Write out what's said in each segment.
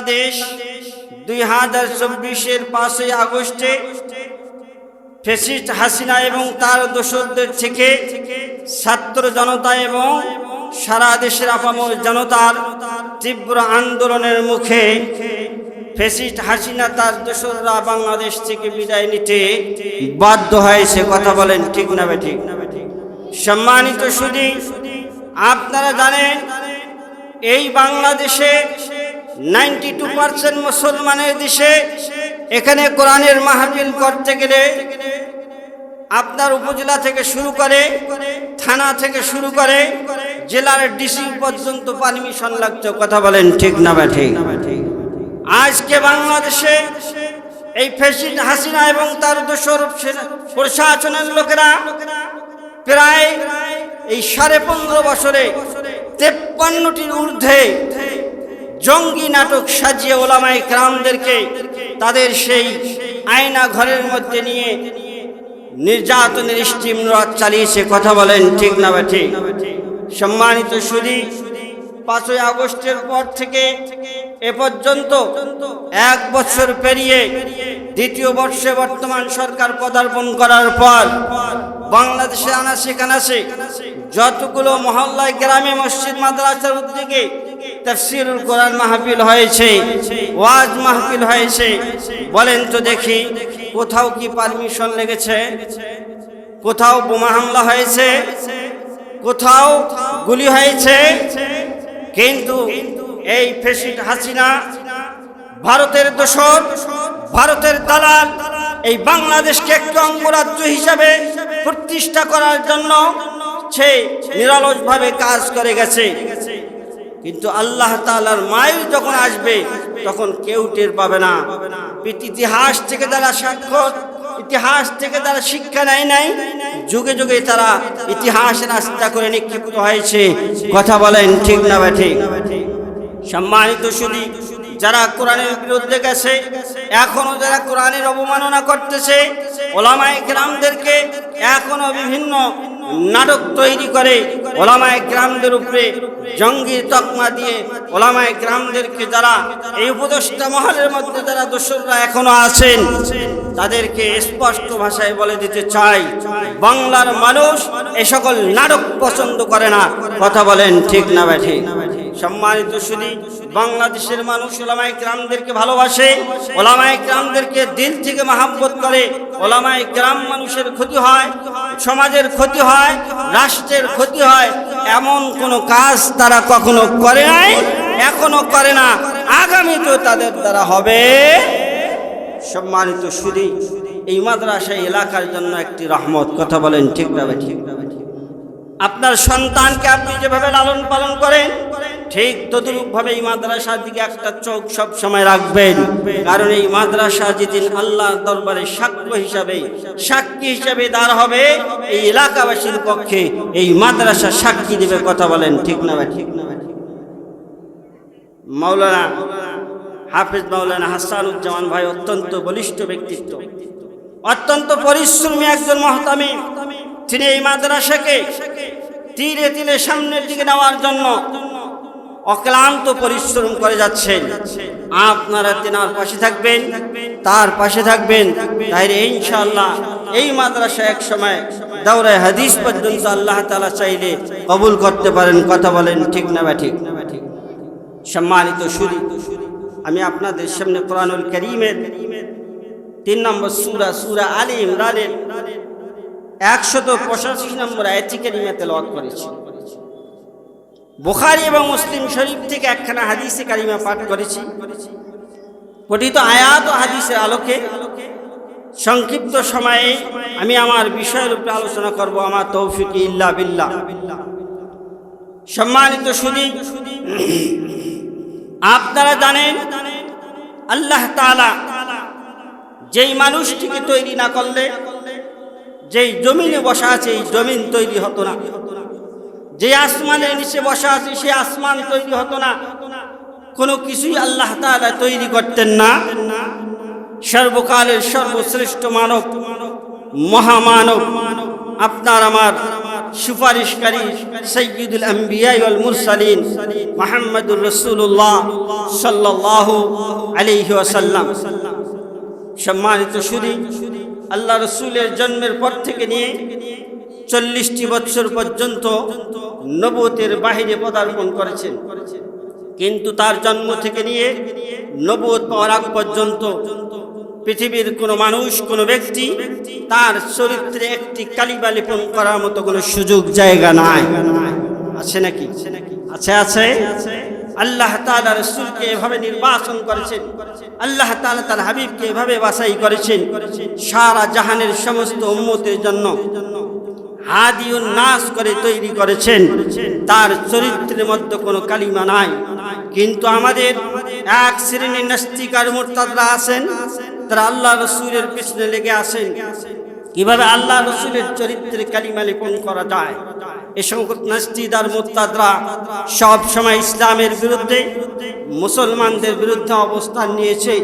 বাংলাদেশ দুই হাজার চব্বিশের পাঁচই আগস্টে ফেসিস্ট হাসিনা এবং তার দোসরদের থেকে ছাত্র জনতা এবং সারা দেশের আপামর জনতার তীব্র আন্দোলনের মুখে ফেসিস্ট হাসিনা তার দোসররা বাংলাদেশ থেকে বিদায় নিতে বাধ্য হয়েছে। কথা বলেন, ঠিক না ঠিক? না সম্মানিত সুদী আপনারা জানেন এই বাংলাদেশে নাইনটি টু পার্সেন্ট মুসলমানের দেশে এখানে কোরআনের মাহফিল করতে গেলে আপনার উপজেলা থেকে শুরু করে থানা থেকে শুরু করে জেলার ডিসি পর্যন্ত পারমিশন লাগতো কথা বলেন ঠিক না বা ঠিক? আজকে বাংলাদেশে এই ফেসিড হাসিনা এবং তার দোসর প্রশাসনের লোকেরা প্রায় এই সাড়ে পনেরো বছরে তেপ্পান্নটির ঊর্ধ্বে জঙ্গি নাটক সাজিয়ে ওলামাই ক্রামদেরকে তাদের সেই আয়না ঘরের মধ্যে নিয়ে নির্যাতনের স্টিম রাত চালিয়েছে, কথা বলেন ঠিক না বা ঠিক? সম্মানিত সুদী পাঁচই আগস্টের পর থেকে এ পর্যন্ত এক বছর পেরিয়ে দ্বিতীয় বর্ষে বর্তমান সরকার পদার্পণ করার পর বাংলাদেশে আনাসে কানাসে যতগুলো মহল্লায় গ্রামে মসজিদ মাদ্রাসার উদ্যোগে তফসিরুল কোরআন মাহফিল হয়েছে, ওয়াজ মাহফিল হয়েছে। বলেন তো দেখি, কোথাও কি পারমিশন লেগেছে? কোথাও বোমা হামলা হয়েছে? কোথাও গুলি হয়েছে? কিন্তু এই ফেসিড হাসিনা, ভারতের দোষর, ভারতের দালাল, এই বাংলাদেশকে একটু অঙ্গরাজ্য হিসাবে প্রতিষ্ঠা করার জন্য সে নিরলসভাবে কাজ করে গেছে। কিন্তু আল্লাহ তালার মায়ের যখন আসবে, তখন কেউ টের পাবে না। ইতিহাস থেকে তারা সাক্ষর ইতিহাস থেকে তারা শিক্ষা নেয় নাই, যুগে যুগে তারা ইতিহাসের আস্থা করে নিক্ষিপ্ত হয়েছে। কথা বলেন ঠিক না বা ঠিক? সম্মানিত শুধু যারা কোরআনের বিরুদ্ধে গেছে, এখনও যারা কোরআনের অবমাননা করতেছে, ওলামায় গ্রামদেরকে এখনও বিভিন্ন নাটক তৈরি করে, ওলামায় গ্রামদের উপরে জঙ্গির তকমা দিয়ে, ওলামায় গ্রামদেরকে যারা এই উপদেষ্টা মহলের মধ্যে যারা দোসররা এখনও আছেন, তাদেরকে স্পষ্ট ভাষায় বলে দিতে চাই, বাংলার মানুষ এ সকল নাটক পছন্দ করে না। কথা বলেন ঠিক না ব্যাঠে সম্মানিত শুনি, বাংলাদেশের মানুষ ওলামাই গ্রামদেরকে ভালোবাসে ওলামাই গ্রামদেরকে দিল থেকে মাহাব্বত করে ওলামাই গ্রাম মানুষের ক্ষতি হয়, সমাজের ক্ষতি হয়, রাষ্ট্রের ক্ষতি হয়, এমন কোনো কাজ তারা কখনো করে নাই, এখনও করে না, আগামী তো তাদের দ্বারা হবে। সম্মানিত সুদী এই মাদ্রাসা এলাকার জন্য একটি রহমত, কথা বলেন ঠিক না ঠিক আপনার সন্তানকে আপনি যেভাবে লালন পালন করেন, ঠিক তদরূপভাবে এই মাদ্রাসার দিকে একটা চোখ সব সময় রাখবেন। কারণ এই মাদ্রাসা যেদিন আল্লাহর দরবারে সাক্ষ্য হিসাবে, সাক্ষী হিসাবে দাঁড় হবে, এই এলাকাবাসীর পক্ষে এই মাদ্রাসা সাক্ষী দেবে কথা বলেন, ঠিক না ঠিক না মাওলানা হাফিজ মাওলানা হাসানুজ্জামান ভাই অত্যন্ত বলিষ্ঠ ব্যক্তিত্ব। অত্যন্ত পরিশ্রমী একজন মহতামি তিনি এই মাদ্রাসাকে তীরে তীরে সামনের দিকে নেওয়ার জন্য অক্লান্ত পরিশ্রম করে যাচ্ছেন। আপনারা তেনার পাশে থাকবেন, তার পাশে থাকবেন। তাহলে ইনশাআল্লাহ এই মাদ্রাসা এক সময় দাওরায় হাদিস পর্যন্ত আল্লাহ তালা চাইলে কবুল করতে পারেন, কথা বলেন, ঠিক না বা ঠিক? সম্মানিত সুরি আমি আপনাদের সামনে কোরআনুল করিমের তিন নম্বর সুরা সুরা আলী ইমরানের একশত পঁচাশি নম্বর আয়টি কারিমে তেলাওয়াত করেছি। বুখারি এবং মুসলিম শরীফ থেকে একখানা হাদিসে কারিমা পাঠ করেছি। পঠিত আয়াত ও হাদিসের আলোকে সংক্ষিপ্ত সময়ে আমি আমার বিষয়ের উপরে আলোচনা করব। আমার তৌফিক ইল্লা বিল্লাহ। সম্মানিত সুদী আপনারা জানেন, আল্লাহ তালা যেই মানুষটিকে তৈরি না করলে যেই জমিনে বসা আছে, এই জমিন তৈরি হতো না। যে আসমানের নিচে বসা আছে, সে আসমান তৈরি হতো না। কোনো কিছুই আল্লাহ তাআলা তৈরি করতেন না। সর্বকালের সর্বশ্রেষ্ঠ মানব, মহামানব, আপনার আমার সুপারিশকারী সৈয়দুল আম্বিয়া ওয়াল মুরসালিন মুহাম্মদুর রাসূলুল্লাহ সাল্লাল্লাহু আলাইহি ওয়াসাল্লাম। সম্মানিত শুধু আল্লাহ রসুলের জন্মের পর থেকে নিয়ে চল্লিশটি বছর পর্যন্ত নবতের বাহিরে পদার্পণ করেছেন। কিন্তু তার জন্ম থেকে নিয়ে নবত পাওয়ার আগ পর্যন্ত পৃথিবীর কোনো মানুষ, কোনো ব্যক্তি তার চরিত্রে একটি কালিবা লেপন করার মতো কোনো সুযোগ, জায়গা নাই। আছে নাকি? আছে আছে। আল্লাহ তাআলা রসুলকে এভাবে নির্বাচন করেছেন। আল্লাহ তাআলা তার হাবিবকে এভাবে বাসাই করেছেন। সারা জাহানের সমস্ত উম্মতের জন্য হাদিউন নাস করে তৈরি করেছেন। তার চরিত্রের মধ্যে কোনো কালিমা নাই। কিন্তু আমাদের এক শ্রেণির নাস্তিকার মোরতাদরা আছেন, তারা আল্লাহ রসুলের পিছনে লেগে আসেন কীভাবে আল্লাহ রসুলের চরিত্রে কালিমা লেপন করা যায়? এ সংকট নাস্তিদার মোত্তাদরা সব সময় ইসলামের বিরুদ্ধে মুসলমানদের বিরুদ্ধে অবস্থান নিয়েছে।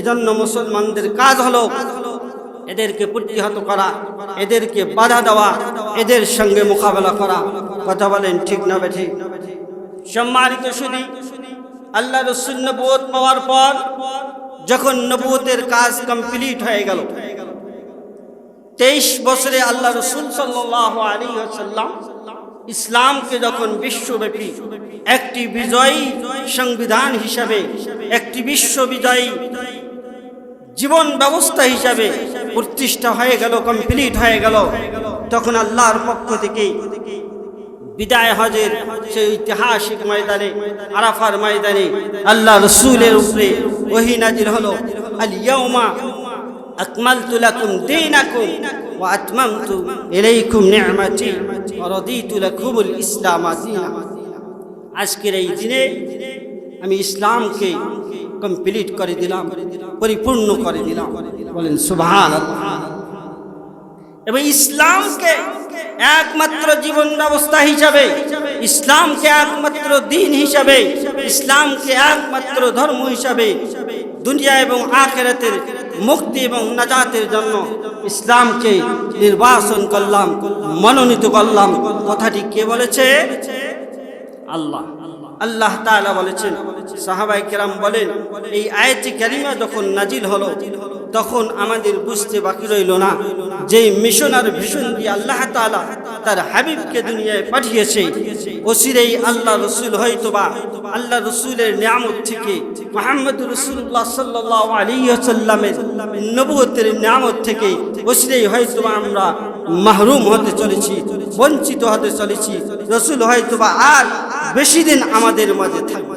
এজন্য মুসলমানদের কাজ হলো এদেরকে প্রতিহত করা, এদেরকে বাধা দেওয়া, এদের সঙ্গে মোকাবেলা করা। কথা বলেন ঠিক না ঠিক? সম্মানিত শুধু আল্লাহ রসুল নবুয়ত পাওয়ার পর যখন নবুয়তের কাজ কমপ্লিট হয়ে গেল, তেইশ বছরে আল্লাহ রসুল সাল্লাহ আলী সাল্লাম ইসলামকে যখন বিশ্বব্যাপী একটি বিজয়ী সংবিধান হিসাবে, একটি বিশ্ব বিজয়ী জীবন ব্যবস্থা হিসাবে প্রতিষ্ঠা হয়ে গেল কমপ্লিট হয়ে গেল, তখন আল্লাহর পক্ষ থেকে বিদায় হজের সেই ঐতিহাসিক ময়দানে, আরাফার ময়দানে আল্লাহ রসুলের উপরে ওহি নাজির হলো আল ইয়াউমা আকমালতু লাকুম আজকের এই দিনে আমি ইসলামকে কমপ্লিট করে দিলাম, পরিপূর্ণ করে দিলাম। বলেন সুবহান এবং ইসলামকে একমাত্র জীবন ব্যবস্থা হিসাবে, ইসলামকে একমাত্র দিন হিসাবে, ইসলামকে একমাত্র ধর্ম হিসাবে দুনিয়া এবং আখেরাতের মুক্তি এবং নাজাতের জন্য ইসলামকে নির্বাচন করলাম, মনোনীত করলাম। কথাটি কে বলেছে? আল্লাহ। আল্লাহ তাআলা বলেছেন সাহাবাই কেরাম বলেন, এই আয়াতি কারিমা যখন নাজিল হলো, তখন আমাদের বুঝতে বাকি রইল না। যে মিশন আর ভীষণ দিয়ে আল্লাহ তাআলা তার হাবিবকে দুনিয়ায় পাঠিয়েছে ওসিরেই আল্লাহ রসুল হয়তোবা আল্লাহ রসুলের নিয়ামত থেকে মোহাম্মদ রসুল্লাহ সাল্লাহ আলী সাল্লামের নবুয়তের নিয়ামত থেকে ওসিরেই হয়তোবা আমরা মাহরুম হতে চলেছি, বঞ্চিত হতে চলেছি রসুল হয়তোবা আর বেশি দিন আমাদের মাঝে থাকবে।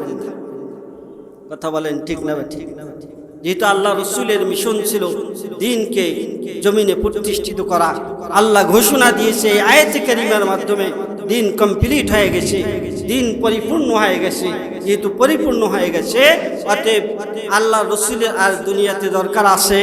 কথা বলেন ঠিক না ঠিক না যেহেতু আল্লাহ রসুলের মিশন ছিল, দিনকে জমিনে প্রতিষ্ঠিত করা। আল্লাহ ঘোষণা দিয়েছে, এই আয়াতে কারিমার মাধ্যমে দিন কমপ্লিট হয়ে গেছে, দিন পরিপূর্ণ হয়ে গেছে, যেহেতু পরিপূর্ণ হয়ে গেছে, অতএব আল্লাহ রসুলের আর দুনিয়াতে দরকার আছে।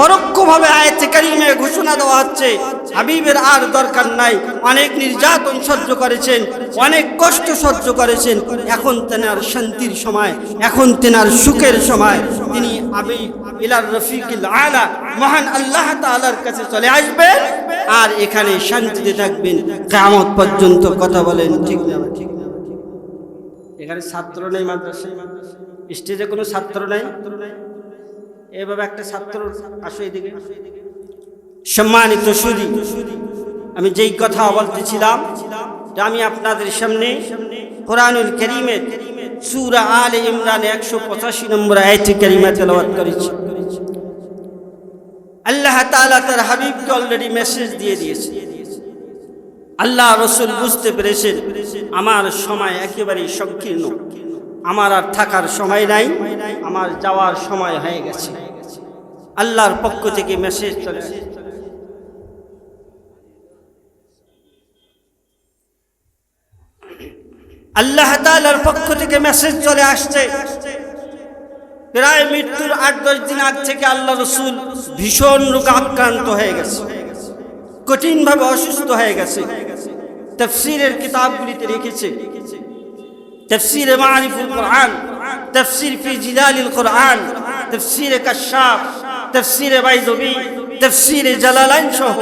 পরোক্ষভাবে আয়াতে কারিমে ঘোষণা দেওয়া হচ্ছে, হাবিবের আর দরকার নাই, অনেক নির্যাতন সহ্য করেছেন অনেক কষ্ট সহ্য করেছেন। এখন তেনার শান্তির সময়, এখন তেনার সুখের সময়। তিনি আবি ইলার রফিকুল আলা, মহান আল্লাহ তাআলার কাছে চলে আসবেন আর এখানে শান্তিতে থাকবেন। কিয়ামত পর্যন্ত কথা বলেন, ঠিক না? ঠিক এখানে ছাত্র নেই মাদ্রাসায় স্টেজে কোনো ছাত্র নাই? এভাবে একটা ছাত্র আসো এদিকে। সম্মানিত সুদী আমি যেই কথা বলতেছিলাম আমি আপনাদের সামনে কোরআনুল করিমের সুরা আল ইমরান একশো পঁচাশি নম্বর আয়টি করিমা তেলাওয়াত করেছি। আল্লাহ তাআলা তার হাবিবকে অলরেডি মেসেজ দিয়ে দিয়েছে। আল্লাহ রসুল বুঝতে পেরেছেন, আমার সময় একেবারেই সংকীর্ণ। আমার আর থাকার সময় নাই, আমার যাওয়ার সময় হয়ে গেছে। আল্লাহর পক্ষ থেকে মেসেজ চলে আসে। আল্লাহ তাআলার পক্ষ থেকে মেসেজ চলে আসছে। প্রায় মৃত্যুর আট, দশ দিন আগ থেকে আল্লাহ রসুল ভীষণ রোগ আক্রান্ত হয়ে গেছে। কঠিনভাবে অসুস্থ হয়ে গেছে। তফসিরের কিতাবগুলিতে রেখেছে। তফসিরে মারিফুল কোরআন, তফসির ফি জিলালিল কোরআন, তফসিরে কাশাফ, তফসিরে বাইদবি তফসিরে জালালাইন সহ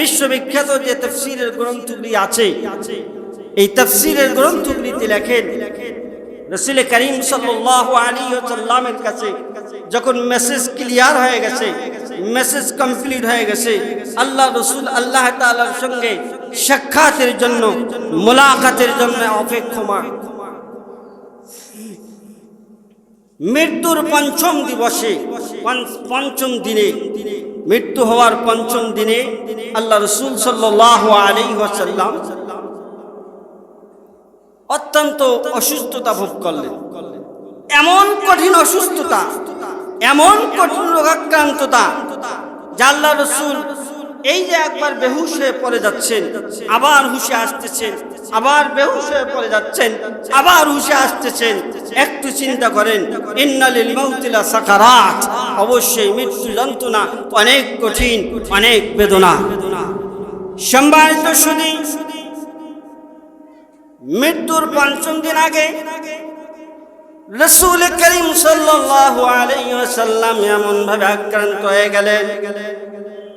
বিশ্ববিখ্যাত যে তফসিরের গ্রন্থগুলি আছে এই তফসিরের গ্রন্থগুলিতে লেখেন। রসুল করিম সাল্লামের কাছে যখন মেসেজ ক্লিয়ার হয়ে গেছে মেসেজ কমপ্লিট হয়ে গেছে, আল্লাহ রসুল আল্লাহ তাআলার সঙ্গে সাক্ষাতের জন্য, মোলাকাতের জন্য অপেক্ষমান। মৃত্যুর পঞ্চম দিবসে, পঞ্চম দিনে, মৃত্যু হওয়ার পঞ্চম দিনে আল্লাহ রসুল সাল্লাহ আলী ওয়াসাল্লাম অত্যন্ত অসুস্থতা ভোগ করলেন এমন কঠিন অসুস্থতা, এমন কঠিন রোগাক্রান্ততা আল্লাহ রসুল এই যে একবার বেহুশ হয়ে পড়ে যাচ্ছেন, আবার হুশে আসতেছেন, আবার বেহুশ হয়ে পড়ে যাচ্ছেন, আবার হুশে আসতেছেন, একটু চিন্তা করেন, ইন্নালিল মাউতিলা সাকারাত, অবশ্যই মৃত্যু যন্ত্রণা অনেক কঠিন, অনেক বেদনা। সম্মানিত শুনি মৃত্যুর পঞ্চম দিন আগে রসুল করিম সাল্লাল্লাহু আলাইহি ওয়াসাল্লাম এমন ভাবে আক্রান্ত হয়ে গেলেন।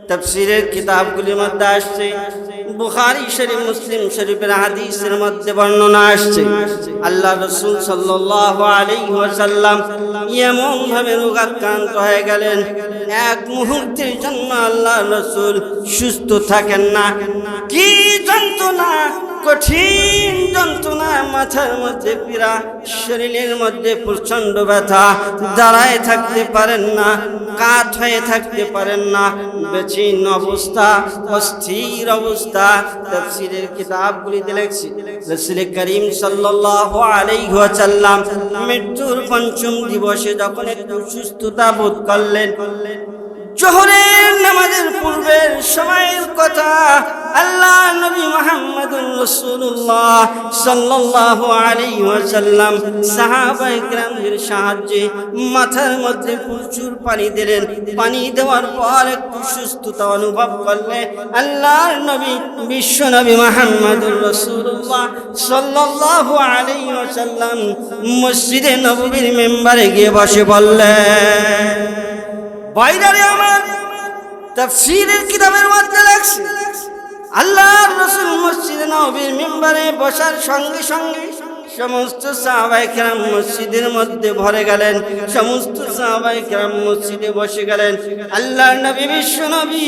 তাফসীরের কিতাবগুলির মধ্যে আসছে বুখারী শরীফ, মুসলিম শরীফের হাদিসের মধ্যে বর্ণনা আসছে, আল্লাহ রসুল সাল্লাল্লাহু আলাইহি ওয়াসাল্লাম এমন ভাবে রোগাক্রান্ত হয়ে গেলেন, এক মুহূর্তের জন্য আল্লাহ রসুল সুস্থ থাকেন না। কি যন্ত্রণা, কঠিন যন্ত্রণা, মাথার মধ্যে পীড়া, শরীরের মধ্যে প্রচণ্ড ব্যথা, দাঁড়ায় থাকতে পারেন না, কাত হয়ে থাকতে পারেন না বেচিন অবস্থা, অস্থির অবস্থা। তফসিরের কিতাবগুলিতে লেখছি। রসুল করিম সাল্লাল্লাহু আলাইহি ওয়াসাল্লাম মৃত্যুর পঞ্চম দিবসে যখন একটু সুস্থতা বোধ করলেন, জোহরের নামাজের পূর্বের সময়ের কথা আল্লাহ নবী মুহাম্মদুর রাসূলুল্লাহ সাল্লাল্লাহু আলাইহি ওয়াসাল্লাম সাহাবায়ে কেরামদের সাহায্যে মাথার মধ্যে প্রচুর পানি দিলেন। পানি দেওয়ার পর একটু সুস্থতা অনুভব করলে আল্লাহর নবী, বিশ্ব নবী মুহাম্মদুর রাসূলুল্লাহ সাল্লাল্লাহু আলাইহি ওয়াসাল্লাম মসজিদে নববীর মেম্বারে গিয়ে বসে বললেন, বাইরে আমার। তাফসীরের কিতাবের মধ্যে লেখছে আল্লাহর রাসূল মসজিদে নববীর মেম্বারে বসার সঙ্গে সঙ্গে সমস্ত সাহাবাই কেরাম মসজিদের মধ্যে ভরে গেলেন, সমস্ত সাহাবাই কেরাম মসজিদে বসে গেলেন। আল্লাহর নবী, বিশ্ব নবী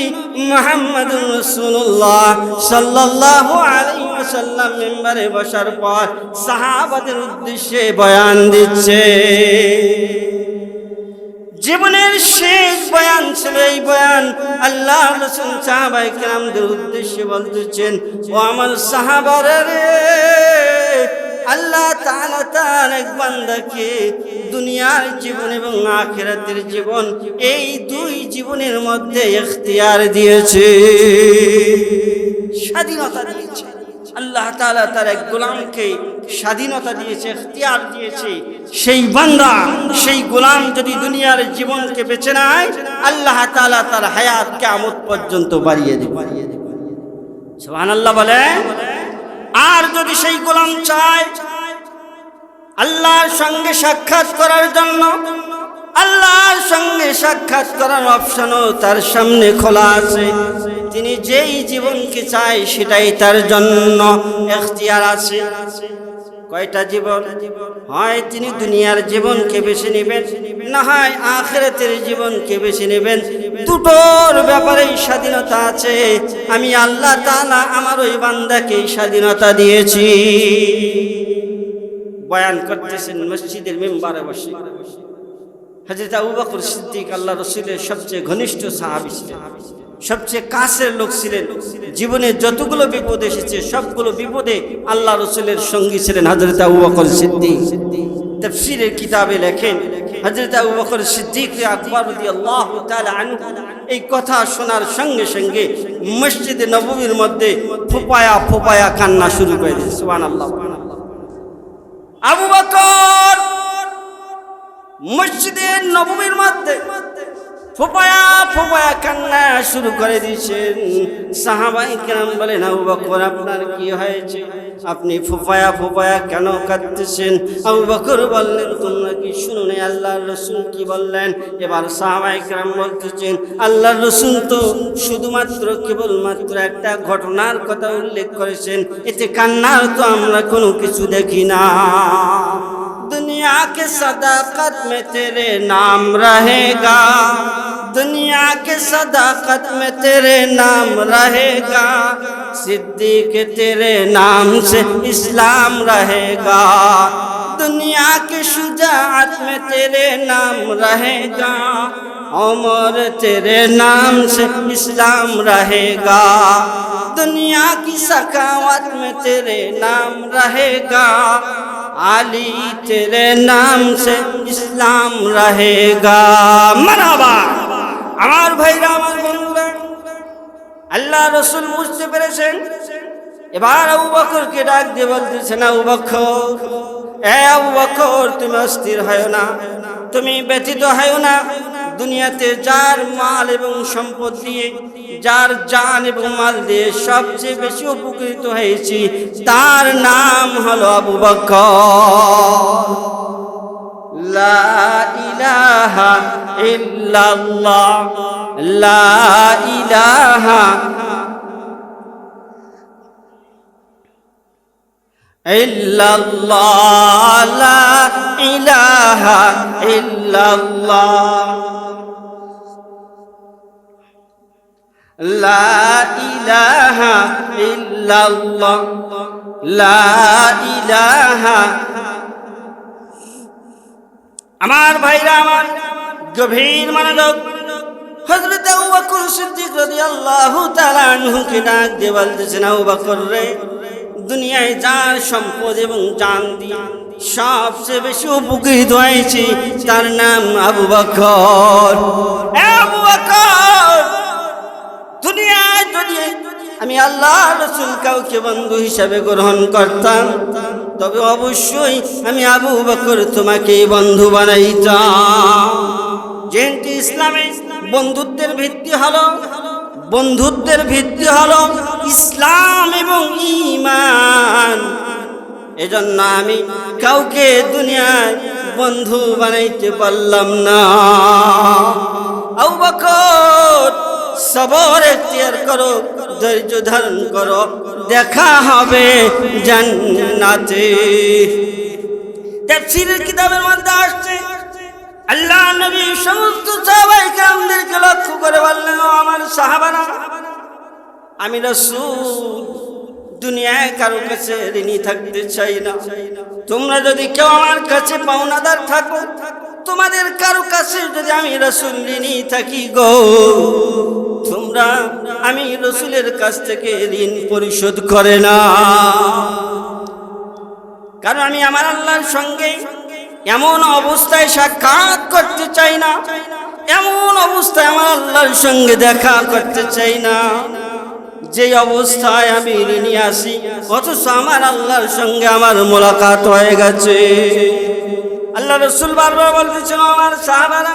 মুহাম্মদুর রাসূলুল্লাহ সাল্লাহ আলাইহি ওয়াসাল্লাম মিম্বারে বসার পর সাহাবাদের উদ্দেশ্যে বয়ান দিচ্ছে। জীবনের শেষ বয়ান ছিল এই বয়ান। আল্লাহ রসুল সাহাবাই কেরামদের উদ্দেশ্যে বলতেছেন, ও আমার সাহাবারে আল্লাহ তাআলা তার এক বান্দাকে দুনিয়ার জীবন এবং আখেরাতের জীবন এই দুই জীবনের মধ্যে এখতিয়ার দিয়েছে। স্বাধীনতা দিয়েছে। আল্লাহ তালা তার এক গোলামকে স্বাধীনতা দিয়েছে এখতিয়ার দিয়েছে। সেই বান্দা, সেই গোলাম যদি দুনিয়ার জীবনকে বেছে নেয়, আল্লাহ তাআলা তার হায়াত কিয়ামত পর্যন্ত বাড়িয়ে দেবে। সুবহানাল্লাহ বলে আর যদি সেই গোলাম চায়, আল্লাহর সঙ্গে সাক্ষাৎ করার জন্য, আল্লাহর সঙ্গে সাক্ষাৎ করার অপশনও তার সামনে খোলা আছে। তিনি যেই জীবনকে চায় সেটাই তার জন্য এখতিয়ার আছে। কয়টা জীবন? হয় তিনি দুনিয়ার জীবনকে বেছে নেবেন, না হয় আখেরাতের জীবনকে বেছে নেবেন। দুটোর ব্যাপারেই স্বাধীনতা আছে। আমি আল্লাহ তালা আমার ওই বান্দাকে স্বাধীনতা দিয়েছি। বয়ান করতেছেন মসজিদের মেম্বারে বসে। হজরত আবু বকর সিদ্দিক আল্লাহ রসুলের সবচেয়ে ঘনিষ্ঠ সাহাবী সবচেয়ে কাছের লোক ছিলেন। জীবনে যতগুলো বিপদ এসেছে, সবগুলো বিপদে আল্লাহ রসুলের সঙ্গী ছিলেন হজরত আবু বকর সিদ্দিক। তফসিরের কিতাবে লেখেন হজরত আবু বকর এই কথা শোনার সঙ্গে সঙ্গে মসজিদে নবমীর মধ্যে ফোপায়া ফোপায়া কান্না শুরু করে সুবহানাল্লাহ। আবু বকর মসজিদে নবমীর মধ্যে ফোপায়া ফোপায়া কান্না শুরু করে দিয়েছেন। সাহাবাই কেরাম বলেন, আবু বকর, আপনার কি হয়েছে? আপনি ফোপায়া ফোপায়া কেন কাঁদতেছেন? আবু বকর বললেন, তোমরা কি শুনো নাই? আল্লাহর রসুল কি বললেন? এবার সাহাবাই কেরাম বলতেছেন, আল্লাহর রসুল তো শুধুমাত্র, কেবলমাত্র একটা ঘটনার কথা উল্লেখ করেছেন। এতে কান্নার তো আমরা কোনো কিছু দেখি না। दुनिया के सदाकत में तेरे नाम रहेगा। दुनिया के सदाकत में तेरे नाम रहेगा। सिद्दीक तेरे नाम से इस्लाम रहेगा। दुनिया के शुजात में तेरे नाम रहेगा। उमर तेरे नाम से इस्लाम रहेगा। दुनिया की सखावत में तेरे नाम रहेगा। علی تیرے নাম سے اسلام رہے گا مرحبا আমার ভাইরা, আমার বন্ধুরা, আল্লাহ রসুল বুঝতে পেরেছেন। এবার আবু বকরকে ডাক দিয়ে বলতেছে, না আবু বকর, এ আবু বকর, তুমি অস্থির হয় না, তুমি ব্যথিত হয় না দুনিয়াতে যার মাল এবং সম্পদ দিয়ে যার জান এবং মাল দিয়ে সবচেয়ে বেশি উপকৃত হয়েছি, তার নাম হলো আবু বকর। ইলাহা ইল্লাল্লাহ। লা ইলাহা আমার ভাইরা, আমার গভীর মনোযোগ। হযরত আবু বকর সিদ্দিক রাদিয়াল্লাহু তাআলা আনহুকে ডাক দিয়ে বলতেছেন, আবু বকর রে দুনিয়ায় যার সম্পদ এবং জান দিয়ে সবচেয়ে বেশি উপকৃত হয়েছে, তার নাম আবু বকর। আবু বকর, দুনিয়ায় যদি আমি আল্লাহ রসুল কাউকে বন্ধু হিসাবে গ্রহণ করতাম, তবে অবশ্যই আমি আবু বকর তোমাকে বন্ধু বানাইতাম। যেহেতু ইসলামে বন্ধুত্বের ভিত্তি হলো বন্ধুত্বের ভিত্তি হলো ইসলাম এবং ইমান এজন্য আমি কাউকে দুনিয়ায় বন্ধু বানাইতে পারলাম না। সবর এখতিয়ার করো, ধৈর্য ধারণ করো, দেখা হবে জান্নাতে। তাফসীরের কিতাবের মধ্যে আসছে আল্লাহ নবী সমস্ত সাহাবাই কেরামদেরকে লক্ষ্য করে বললেন আমার সাহাবারা, আমি রাসূল, দুনিয়ায় কারও কাছে ঋণী থাকতে চাই না। তোমরা যদি কেউ আমার কাছে পাওনাদার থাকো, তোমাদের কারও কাছে যদি আমি রসুল ঋণী থাকি গো, তোমরা আমি রসুলের কাছ থেকে ঋণ পরিশোধ করে না কারণ আমি আমার আল্লাহর সঙ্গে এমন অবস্থায় সাক্ষাৎ করতে চাই না। এমন অবস্থায় আমার আল্লাহর সঙ্গে দেখা করতে চাই না। যে অবস্থায় আমি ঋণী আসি অথচ আমার আল্লাহর সঙ্গে আমার মোলাকাত হয়ে গেছে। আল্লাহ রসুল বারবার বলতেছেন, আমার সাহাবারা,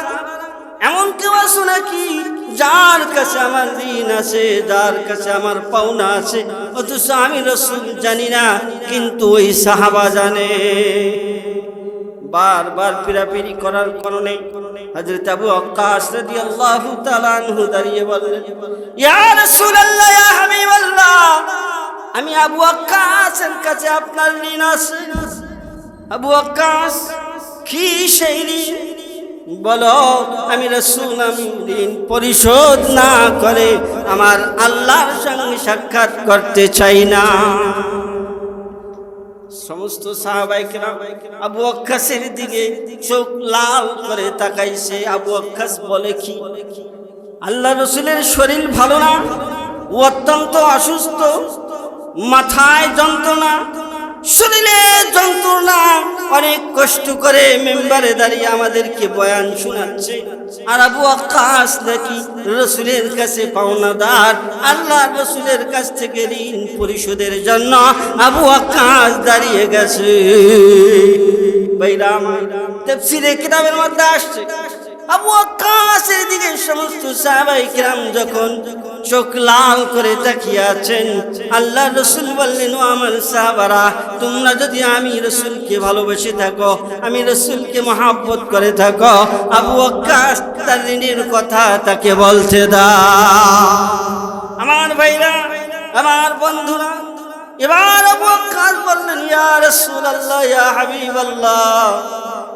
এমন কেউ আসো নাকি যার কাছে আমার ঋণ আছে, যার কাছে আমার পাওনা আছে? অথচ আমি রসুল জানি না, কিন্তু ওই সাহাবা জানে। বারবার পিরাপিরি করার কারণে হযরত আবু ওয়াক্কাস রাদিয়াল্লাহু তাআলা আনহু দাঁড়িয়ে বললেন, ইয়া রাসূলুল্লাহ, ইয়া হাবিবাল্লাহ, আমি আবু ওয়াক্কাসের কাছে আপনার ঋণ আছে। আবু ওয়াক্কাস কি সেই ঋণ? বলো, আমি রসুল, আমি ঋণ পরিশোধ না করে আমার আল্লাহর সঙ্গে সাক্ষাৎ করতে চাই না। সমস্ত সাহাবাইকেরাম আবু আক্কাসের দিকে চোখ লাল করে তাকাইছে। আবু আক্কাস বলে কি? আল্লাহ রসুলের শরীর ভালো না? অত্যন্ত অসুস্থ। মাথায় যন্ত্রণা। শরীরে যন্ত্রণা, অনেক কষ্ট করে মেম্বারে দাঁড়িয়ে আমাদেরকে বয়ান শোনাচ্ছে। আর আবু আকাশ নাকি রসুলের কাছে পাওনাদার, আল্লাহ রসুলের কাছ থেকে ঋণ পরিশোধের জন্য আবু আকাশ দাঁড়িয়ে গেছে। বাইরাম তাফসীরে কিতাবের মধ্যে আসছে। আবু আকাশের দিকে সমস্ত সাহাবাই কিরাম যখন চোখ লাল করে তাকিয়াছেন আল্লাহ রসুল বললেন, "ও আমার সাহাবারা, তোমরা যদি আমি রসুলকে ভালোবেসে থাকো, আমি রসুলকে মহাব্বত করে থাকো, আবু ঋণের কথা তাকে বলতে দা আমার ভাইরা, আমার বন্ধুরা এবার আবু আকাশ বললেন, ইয়া রাসূলুল্লাহ, ইয়া হাবিবাল্লাহ,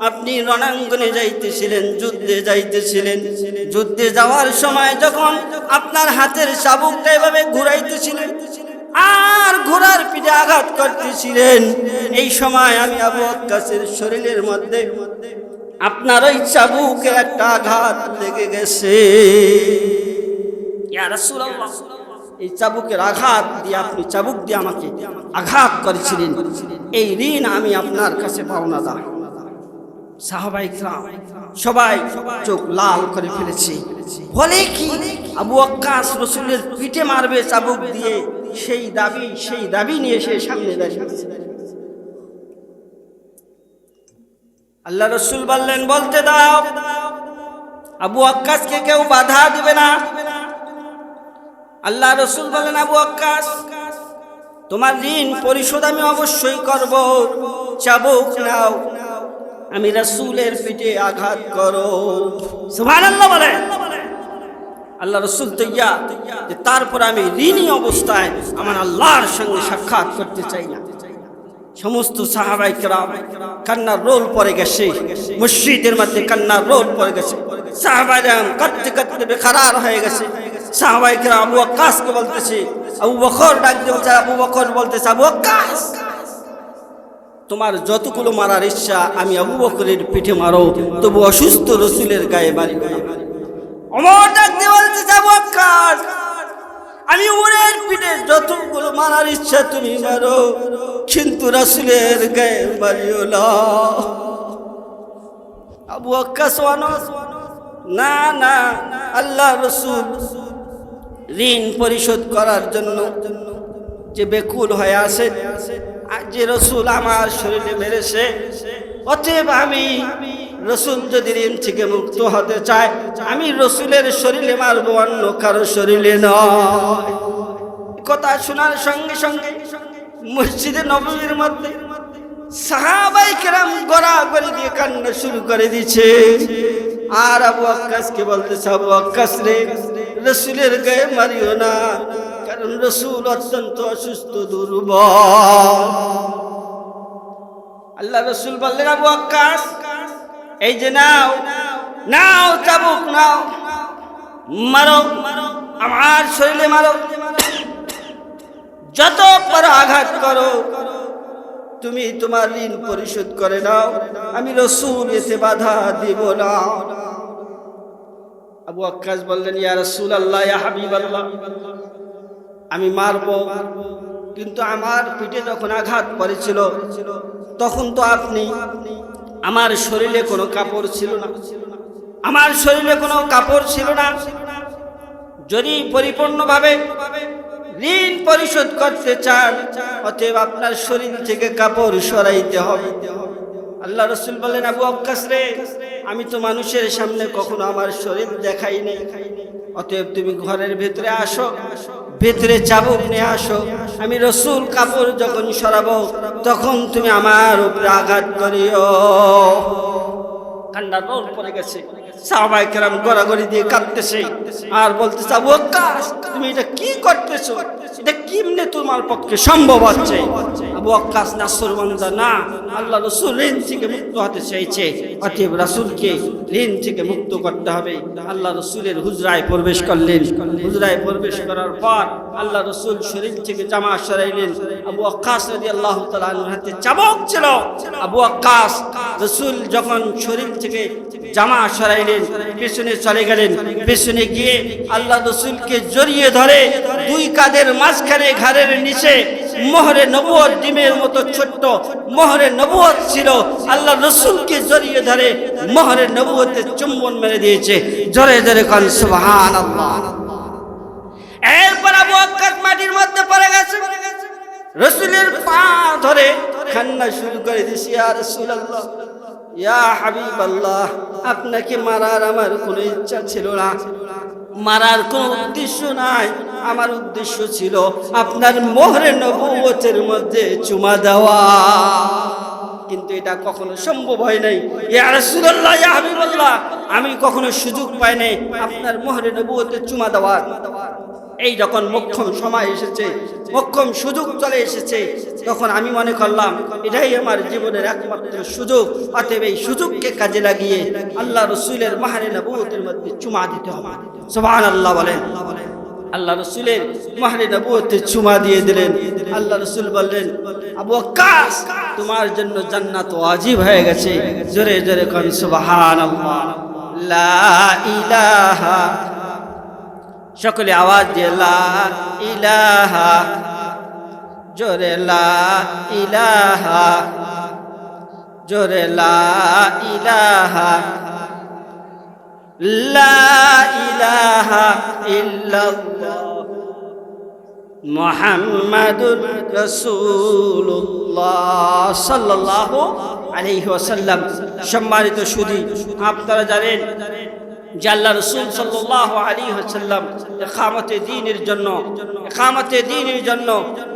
আপনি রণাঙ্গনে যাইতেছিলেন, যুদ্ধে যাইতেছিলেন। যুদ্ধে যাওয়ার সময় যখন আপনার হাতের চাবুকটা এভাবে ঘুরাইতেছিলেন আর ঘোড়ার পিঠে আঘাত করতেছিলেন, এই সময় আমি আবু আক্কাসের শরীরের মধ্যে আপনার ওই চাবুকের একটা আঘাত লেগে গেছে। ইয়া রাসূলুল্লাহ এই চাবুকের আঘাত দিয়ে আপনি, চাবুক দিয়ে আমাকে আঘাত করেছিলেন। এই ঋণ আমি আপনার কাছে পাওনা দা। সাহাবাই সবাই চোখ লাল করে ফেলেছে। বলে কি? আবু আক্কাস রসুলের পিঠে মারবে চাবুক দিয়ে, সেই দাবি সেই দাবি নিয়ে সে সামনে দাঁড়িয়েছে আল্লাহ রসুল বললেন, বলতে দাও, আবু আক্কাসকে কেউ বাধা দিবে না। আল্লাহ রসুল বলেন, আবু আক্কাস, তোমার ঋণ পরিশোধ আমি অবশ্যই করব। চাবুক নাও, আমি রসুলের পিঠে আঘাত করো বলে। আল্লাহ রসুল তৈয়া, যে তারপর আমি ঋণী অবস্থায় আমার আল্লাহর সঙ্গে সাক্ষাৎ করতে চাই না। সমস্ত সাহাবাই কেরাম, কান্নার রোল পরে গেছে। মসজিদের মধ্যে কান্নার রোল পরে গেছে। সাহাবাইরাম কাঁদতে কাঁদতে বেকারার হয়ে গেছে। সাহাবাই কেরাম আবু আকাশকে বলতেছে, আবু বকর ডাক দিয়ে বলছে, আবু বকর বলতেছে, আবু আকাশ তোমার যতগুলো মারার ইচ্ছা আমি আবু বকরের পিঠে মারো, তবু অসুস্থ রসুলের গায়ে মারি অমর ডাক দিয়ে বলতেছে, আবু আকাশ আমি ওরের পিঠে যতগুলো মারার ইচ্ছা তুমি মারো, কিন্তু রাসুলের গায়ে মারিও না। আবু ওয়ানস না না, আল্লাহ রসুল ঋণ পরিশোধ করার জন্য যে বেকুল হয়ে আর যে রসুল আমার শরীরে মেরেছে, অতএব আমি রসুল যদি ঋণ থেকে মুক্ত হতে চায়, আমি রসুলের শরীরে মারবো, অন্য কারও শরীরে নয়। কথা শোনার সঙ্গে সঙ্গে মসজিদে নবমীর মধ্যে সাহাবাই কেরাম গড়াগড়ি দিয়ে কান্না শুরু করে দিচ্ছে। আর আবু আক্কাসকে বলতেছে, আবু রে রসুলের গায়ে মারিও না, কারণ রসুল অত্যন্ত অসুস্থ, দুর্বল। আল্লাহ রসুল বললেন, আবু আক্কাস, এই যে নাও নাও চাবুক, নাও, মারো, আমার শরীরে মারো। যত পারো আঘাত করো, তুমি তোমার ঋণ পরিশোধ করে নাও, আমি রসুল এতে বাধা দিব না। আবু আক্কাস বললেন, ইয়া রসুল আল্লাহ আল্লাহ আমি মারব, কিন্তু আমার পিঠে যখন আঘাত পড়েছিল, তখন তো আপনি, আমার শরীরে কোনো কাপড় ছিল না। আমার শরীরে কোনো কাপড় ছিল না। যদি পরিপূর্ণভাবে ঋণ পরিশোধ করতে চান, অতএব আপনার শরীর থেকে কাপড় সরাইতে হবে। আল্লাহ রসুল বললেন আবু আক্কাস রে, আমি তো মানুষের সামনে কখনো আমার শরীর দেখাই নাই। অতএব তুমি ঘরের ভেতরে আসো, ভেতরে চাবুক নিয়ে আসো। আমি রসুল কাপড় যখন সরাবো, তখন তুমি আমার উপরে আঘাত করিও। কান্নার রোল পড়ে গেছে। সাহাবাই কেরাম গড়াগড়ি দিয়ে কাঁদতেছে। আর আবু আক্কাস, তুমি এটা কি করতেছো? এটা কিমনে তোমার পক্ষে সম্ভব হচ্ছে? আবু আক্কাস নাসর মানজা না। আল্লাহ রসুল ঋণ থেকে মুক্ত হতে চাইছে। অতএব রাসুলকে ঋণ থেকে মুক্ত করতে হবে। আল্লাহ রসুলের হুজরায় প্রবেশ করলেন। হুজরায় প্রবেশ করার পর আল্লাহ রসুল শরীর থেকে জামা সরাইলেন। আবু আক্কাস রাজি আল্লাহ তালার হাতে চাবক ছিল। আবু আক্কাস রসুল যখন শরীর থেকে জামা সরাইলেন, পেছনে চলে গেলেন। পেছনে গিয়ে আল্লাহ রসুলকে জড়িয়ে ধরে দুই কাদের মাঝখানে ঘরের নিচে মোহরে নবুয়ত ডিমের মতো ছোট্ট, মোহরে নবুয়ত ছিল। আল্লাহ রসুলকে জড়িয়ে ধরে মোহরে নবুয়তে চুম্বন মেরে দিয়েছে। জরে, জোরে কন সুবহান এরপর আবু আক্কাস মাটির মধ্যে পড়ে গেছে। রসুলের পা ধরে কান্না শুরু করে দিছি আর রসুল ইয়া হাবিব আপনাকে মারার আমার কোনো ইচ্ছা ছিল না। মারার কোনো উদ্দেশ্য নাই। আমার উদ্দেশ্য ছিল আপনার মোহরে নবুয়তের মধ্যে চুমা দেওয়া। কিন্তু এটা কখনো সম্ভব হয় নাই। আমি কখনো সুযোগ পাই নাই আপনার মোহরে নবুয়তে চুমা দেওয়ার। এই যখন মক্ষম সময় এসেছে, মক্ষম সুযোগ চলে এসেছে, তখন আমি মনে করলাম, এটাই আমার জীবনের একমাত্র সুযোগ। অতএব এই সুযোগকে কাজে লাগিয়ে আল্লাহ রসুলের মাহারে নবুয়তের মধ্যে চুমা দিতে হবে। সুবহানাল্লাহ বলেন। আল্লাহ রসুলের মাহরে নবুয়তে চুমা দিয়ে দিলেন। আল্লাহ রসুল বললেন, আবু আক্কাস, তোমার জন্য জান্নাত হয়ে গেছে। জোরে জোরে কোন, সুবহানাল্লাহ। লা ইলাহা সকলে আওয়াজ দিয়ে, লা ইলাহা, জোরে লা ইলাহা, জোরে লা ইলাহা লা ইলাহা ইল্লাল্লাহ মুহাম্মাদুর রাসূলুল্লাহ সাল্লাল্লাহু আলাইহি ওয়াসাল্লাম। সম্মানিত সুধী, আপনারা জানেন যে আল্লাহ রসুল সাল্লাহ আলী হাসাল্লাম একামতে দিনের জন্য একামতে দিনের জন্য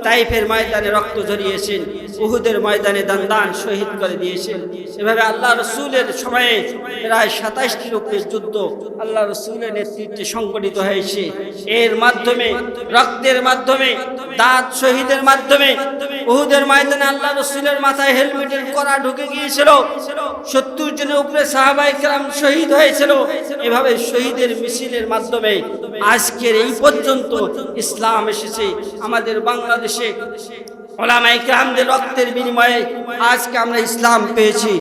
তাইফের ময়দানে রক্ত ঝরিয়েছেন, উহুদের ময়দানে দান দান শহীদ করে দিয়েছেন। এভাবে আল্লাহ রসুলের সময়ে প্রায় সাতাশটির উপরে যুদ্ধ আল্লাহ রসুলের নেতৃত্বে সংগঠিত হয়েছে। এর মাধ্যমে, রক্তের মাধ্যমে, দাঁত শহীদের মাধ্যমে উহুদের ময়দানে আল্লাহ রসুলের মাথায় হেলমেটের করা ঢুকে গিয়েছিল। সত্তর জনের উপরে সাহাবাই কেরাম শহীদ হয়েছিল। এভাবে শহীদের মিছিলের মাধ্যমে আজকের এই পর্যন্ত ইসলাম এসেছে আমাদের বাংলাদেশে। ওলামাই কেরামদের রক্তের বিনিময়ে আজকে আমরা ইসলাম পেয়েছি।